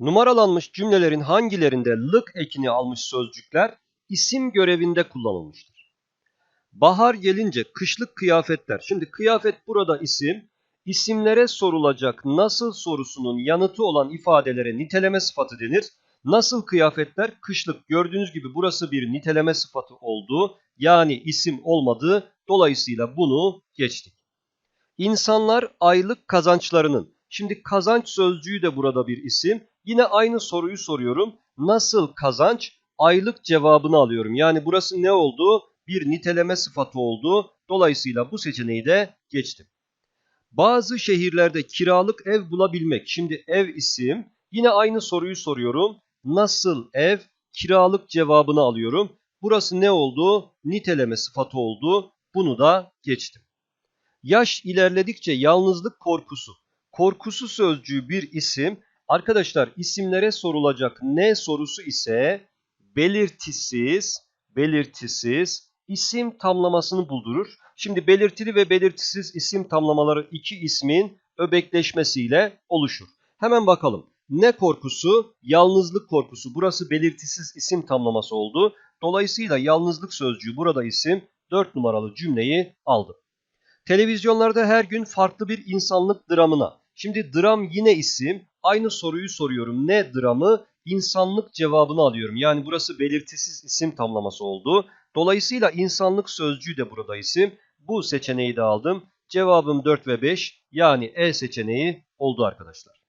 Numaralanmış cümlelerin hangilerinde lık ekini almış sözcükler isim görevinde kullanılmıştır? Bahar gelince kışlık kıyafetler. Şimdi kıyafet burada isim. İsimlere sorulacak nasıl sorusunun yanıtı olan ifadelere niteleme sıfatı denir. Nasıl kıyafetler? Kışlık. Gördüğünüz gibi burası bir niteleme sıfatı oldu. Yani isim olmadı. Dolayısıyla bunu geçtik. İnsanlar aylık kazançlarının. Şimdi kazanç sözcüğü de burada bir isim. Yine aynı soruyu soruyorum. Nasıl kazanç? Aylık cevabını alıyorum. Yani burası ne oldu? Bir niteleme sıfatı oldu. Dolayısıyla bu seçeneği de geçtim. Bazı şehirlerde kiralık ev bulabilmek. Şimdi ev isim. Yine aynı soruyu soruyorum. Nasıl ev? Kiralık cevabını alıyorum. Burası ne oldu? Niteleme sıfatı oldu. Bunu da geçtim. Yaş ilerledikçe yalnızlık korkusu. Korkusu sözcüğü bir isim. Arkadaşlar isimlere sorulacak ne sorusu ise belirtisiz, belirtisiz isim tamlamasını buldurur. Şimdi belirtili ve belirtisiz isim tamlamaları iki ismin öbekleşmesiyle oluşur. Hemen bakalım. Ne korkusu? Yalnızlık korkusu. Burası belirtisiz isim tamlaması oldu. Dolayısıyla yalnızlık sözcüğü burada isim 4 numaralı cümleyi aldı. Televizyonlarda her gün farklı bir insanlık dramına. Şimdi dram yine isim. Aynı soruyu soruyorum. Ne dramı? İnsanlık cevabını alıyorum. Yani burası belirtisiz isim tamlaması oldu. Dolayısıyla insanlık sözcüğü de burada isim. Bu seçeneği de aldım. Cevabım 4 ve 5 yani E seçeneği oldu arkadaşlar.